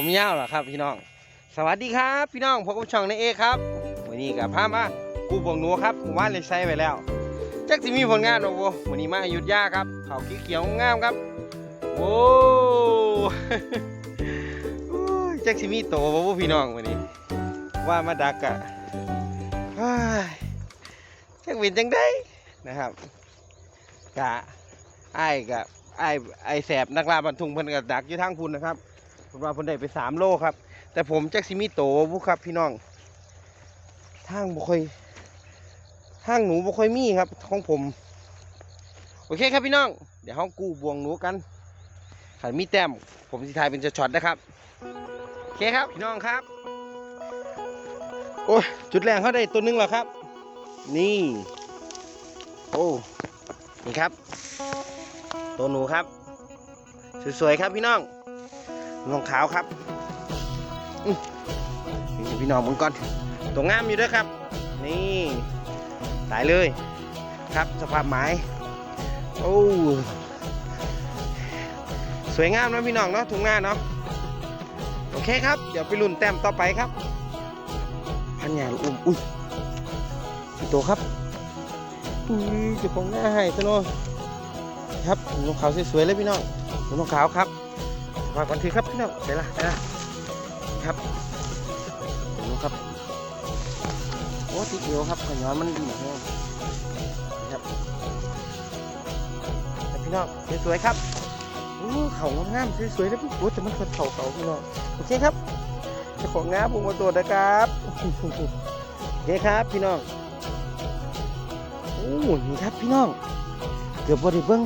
ผมยาวเหรอครับพี่น้อง สวัสดีครับ พี่น้องพบกับช่องในเอครับวันนี้กับพามากูบวงหนูครับหมู่านเลยใช้ไปแล้วจักสิมีผลงานโอ้โหวันนี้มาอยุธยาครับเขาขี้เขียวงามครับโอ้โอ้ยจักสิมีโตบ่บ่พี่น้องวันนี้ ว่ามาดักอะเฮ้ยจักวินจังได้นะครับกะไอ้กะไอ้ไอ้แสบนักล่าบรรทุงเพิ่นก็ดักอยู่ทางพุ่นนะครับ เพิ่นว่าเพิ่นได้ไปสามโลครับ แต่ผมแจักสิมีโตบุครับ พี่น้องทางบ่ค่อยทางหนูบ่ค่อยมีครับของผม โอเคครับพี่น้อง เดี๋ยวเฮากู้บวงหนูกันขันมีแต้มผมสิทายเป็นช็อตนะครับโอเคครับพี่น้องครับ โอ้ยจุดแรงเขาได้ตัวหนึงแล้วครับ นี่ โอ้นี่ครับ ตัวหนูครับ สวยๆครับพี่น้อง รองขาวครับนี่พี่น้องมึงก่อนตัวงามอยู่ด้วยครับ นี่ตายเลยครับสภาพไม้โอ้สวยงามนะพี่น้องเนาะทุ่งนาเนาะโอเคครับ เดี๋ยวไปลุ้นแต้มต่อไปครับพันใหญ่อุ้มอุ้ยกี่ตัวครับอุ้ยจะของหน้าให้ซะเนาะครับนกขาวสวยๆเลยพี่น้องนกขาวครับ ฝากกันทีครับพี่น้องไปละไปละครับนกครับโอ้ติดเดียวครับขย้อนมันดีแห้งนะครับพี่น้องสวยๆครับโอ้เขางามๆสวยๆแล้วพี่โอ้แต่มันคนเขาเขาพี่น้องโอเคครับจ้าของงาผมมาตรวนะครับโอเคครับพี่น้องโอ้นี่ครับพี่น้องเกือบบไดิเบิ้ง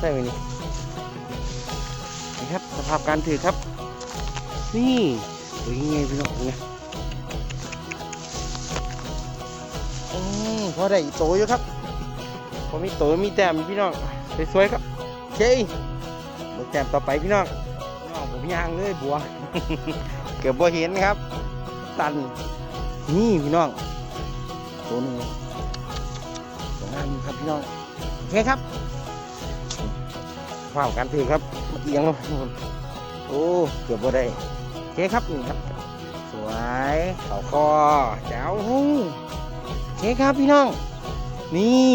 ใส่ไว้นี่นี่ ครับ สภาพการถือครับ นี่ดูยังไงพี่น้องเป็นไงอืมพอได้โตอยู่ครับพอมีโตมีแต้มพี่น้องสวยๆครับโอเคเบิกแต้มต่อไปพี่น้องน้องผมย่างเลยบัว เกือบบ่เห็นครับ ตันนี่พี่น้องตัวนึงตัวงามครับพี่น้องโอเคครับ ฝ่าวกันถือครับเอกี้ยังโอ้เกือบบ่ได้โอเคครับนี่ครับ สวยเขาคอแจ๋วโอเคครับพี่น้อง นี่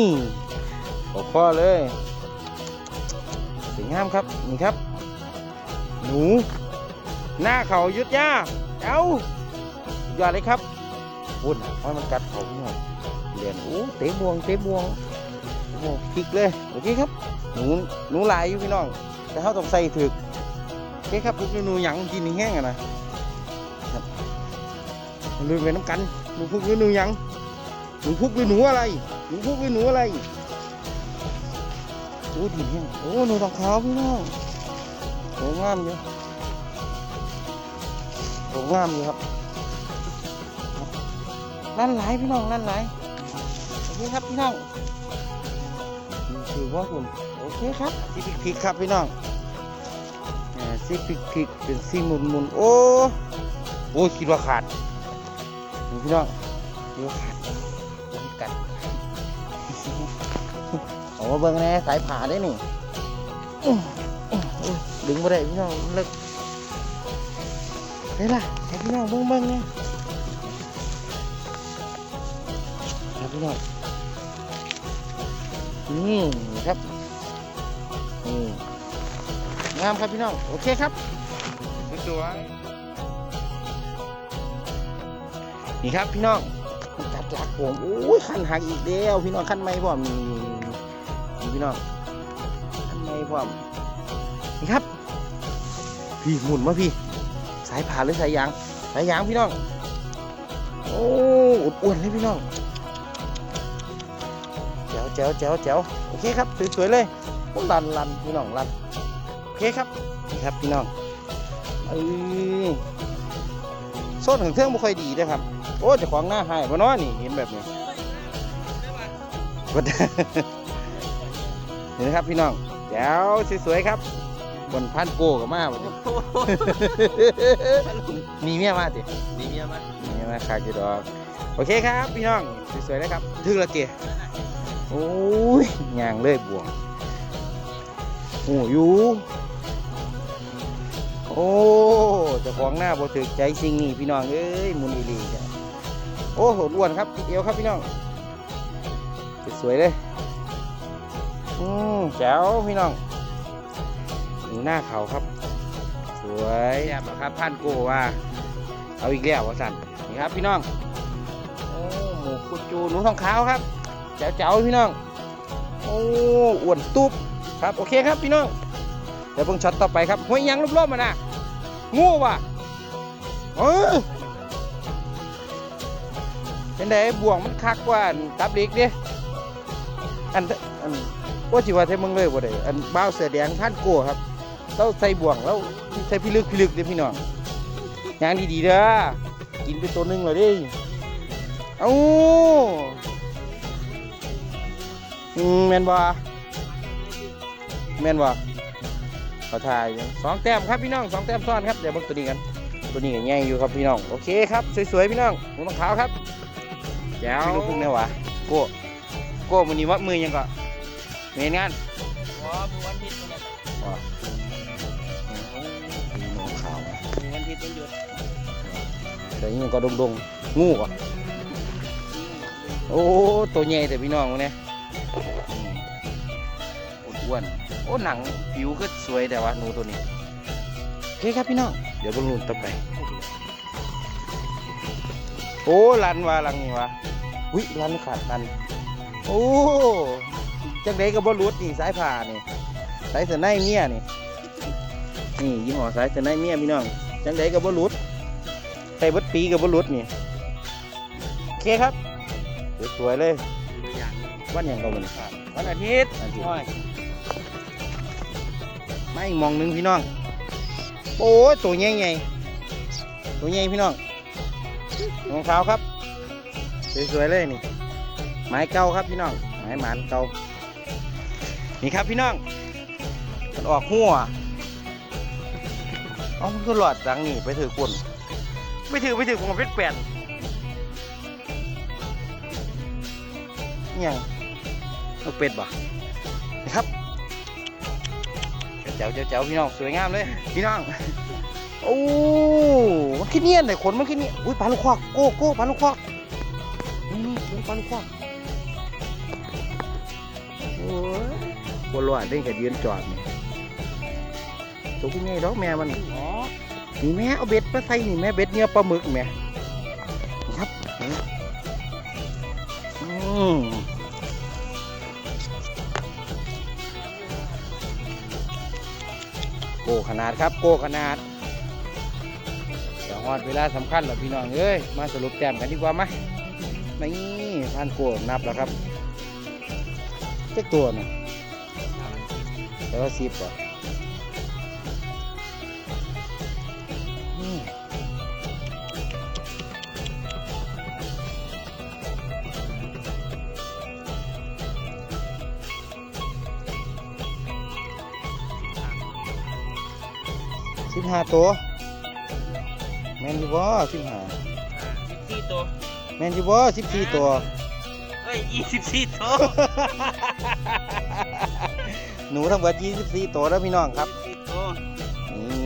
เขาคอเลยสวยงามครับนี่ครับ หนู หน้าเขายุดยาเอ้ายอดเลยครับพุ่นเพราะมันกัดเขาหน่อยเรียนโอ้เตะบวงเตะบวง พลิกเลย โอเคครับ หนู หนูหลายอยู่พี่น้อง แต่เขาต้องใส่ถึกโอเคครับพวกหนูหยังกินแห้งอะนะครับลืมไปน้ำกัน หนูพุกหรือหนูหยัง หนูพุกหรือหนูอะไร หนูพุกหรือหนูอะไร โอ้ดีแห้งโอ้ หนูตองขาพี่น้องโอ้งามอยู่สวยงามอยู่ครับลั่นไหลพี่น้องลั่นไหลโอเคครับพี่น้อง นี่คือว่าคุณโอเคครับซีพิกพิกครับพี่น้องอ่าซีพิกพิกเป็นซีหมุนหมุนโอ้โอ้คิดว่าขาดนี่พี่น้องคิดว่าขาดคิดกัดโอ้เบิ่งแน่สายผ่าได้นี่อื้ออื้ออื้อดึงมาได้พี่น้องเลิก đây là thấy cái nào bưng bưng nha thấy cái nào นี่ ครับนี่งามครับพี่น้อง โอเคครับสวยนี่ครับพี่น้องมันจัดหลักผมโอ้ยคันหักอีกแล้วพี่น้องคันไม่พร้อมนี่นี่พี่น้องคันไม่พร้อมนี่ครับ พี่หมุนมาพี่ สายผ่านหรือสายยาง สายยางพี่น้อง โอ้อุดอ้วนเลยพี่น้อง แจ๋วแจ๋วแจ๋วแจ๋วโอเคครับสวยๆเลยโอ้ลันลันพี่น้องลันโอเคครับนี่ครับพี่น้องเอ้ยโซนของเครื่องไม่ค่อยดีนะครับ โอ้เจะของหน้าหายมาน้อยนี่เห็นแบบนี้กดเห็นไหมครับพี่น้องแจ๋วสวยๆครับ บนพันโกกับมาวันนี้มีเมียมาติดีเมียมั้ยมีเมียมาคากิดอกโอเคครับ พี่น้องสวยๆนะครับถึงและเก โอ้ยยางเลยบวงโอ้ยูโอ้จ้าของหน้าบ่ถึกใจสิ่งนี้พี่น้องเอ้ยมุนอีหลีจ้ะโอ้โหอ้วนครับเอวครับพี่น้องสวยเลยอืมแจ๋วพี่น้องนี่หน้าเขาครับ สวยแย่บครับพันโกว่า เอาอีกแล้ววะสันนี่ครับพี่น้องโอ้หมูกุจูหนูทองขาวครับ แจ๋วๆพี่น้อง โอ้อ้วนตุ๊บครับโอเคครับพี่น้อง เดี๋ยวเพิ่งช็อตต่อไปครับห้วยยังรอบๆมานะงูว่ะเออเป็นไดบ่วงมันคักกว่าตับเล็กเด้อันอันว่าจิว่าเทมึงเลยบ่ได้อันบ้าวเสือแดงพันโกครับเราใส่บ่วงแล้วใส่พิลึกพิลึกเด้พี่น้องย่างดีๆเด้อกินไปตัวหนึงเลยดิเอ้า อืมแม่นบ่แม่นบ่เขาถ่ายอยู่สองแต้มครับพี่น้องสองแต้มซ้อนครับเดี๋ยวเบิ่งตัวนี้กัน ตัวนี้ก็ใหญ่อยู่ครับพี่น้องโอเคครับสวยๆพี่น้องหมูน้องขาวครับแจ๋วพี่ลูกพุ่งเนี่ยวะโก้โก้มันนี้วัดมือยังก็เมนงานอ๋อมือวันอาทิตย์มันว้าหมูน้องขาวมือวันอาทิตย์มันหยุดแต่ยังก็ดงๆงูก่ะโอ้ตัวใหญ่แต่พี่น้องเนี่ย อ้วนโอ้หนังผิวก็สวยแต่ว่าหนูตัวนี้โอเคครับพี่น้องเดี๋ยวบอลลูนต่อไปโอ้ลันวาลังนี่วะวิลันขาดลันโอ้จังไดก็บอลลูดนี่สายผ่านี่สายเสือในเมียนี่นี่ยี่ห้อสายเสือในเมียพี่น้องจังไดก็บอลลูดใส่เบัดปีกับบรุษนี่โอเคครับสวยๆเลย ตัวอย่างวันหยังก็มันวันอาทิตย์อาทิตย์โอ้ยไม่มองหนึงพี่น้อง โอ้ยตัวใหญ่ๆตัวใหญ่พี่น้องรองเท้าครับสวยๆเลยนี่ไม้เก่าครับพี่น้องไม้หมานเก่านี่ครับพี่น้องมันออกหัวเอ้ามันก็หลอดดังนี่ไปถือคนไปถือไปถือของเพชรแปดอิหยั งเอาเป็ดบ่นะครับเจ๋วเจ๋วเจ๋วพี่น้องสวยงามเลยพี่น้องโอ้มันขี้เนียนเลยขนมันขี้เนียนอุ้ยปลาลูกควักโก้โก้ปลาลูกควักนี่นี่เป็นปลาลูกควักโอ้ยบนรอดได้แค่ยืนจอดนี่ตัวพี่ใหญ่ดอกแม่มันอ๋อนี่แม่เอาเบ็ดมาใส่นี่แม่เบ็ดเนื้อปลาหมึกแม่นี่ครับนี่อืม โกขนาดครับ โกขนาดเดี๋ยวฮอดเวลาสำคัญแล้วพี่น้องเอ้ยมาสรุปแต้มกันดีกว่าไหมนี่ท่านโกนับแล้วครับเจ๊กตัวนะแล้วสิบป่ะ สิบห้าตัวแมนอยู่บ่สิบห้าสิบสี่ตัวแมนอยู่บ่สิบสี่ตัวเอ้ยยี่สิบสี่ตัวหนูทั้งหมดยี่สิบสี่ตัวแล้วพี่น้องครับสี่ตัว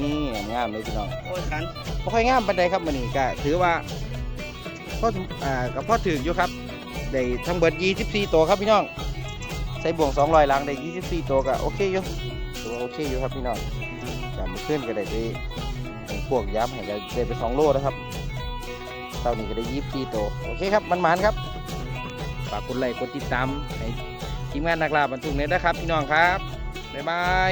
นี่งามเลยพี่น้องโอ้ยขันบ่ค่อยงามปานใดครับมื้อนี้ก็ถือว่าพ่ออ่าก็พ่อถืออยู่ครับได้ทั้งเบิด24 ตัวครับพี่น้อง ใส่บ่วง200ลังได้ 24 ตัวก็โอเคอยู่ถือว่าโอเคอยู่ครับพี่น้อง ขึ้นก็ได้ไปพวกย้ำให้ก็ได้ไปสองโลนะครับเท่านี้ก็ได้ยี่ปีโอเคครับมันหมานครับฝากกดไลค์กดติดตามให้ทีมงานนักล่าบรรทุกเนี่ยนะครับ พี่น้องครับ บ๊ายบาย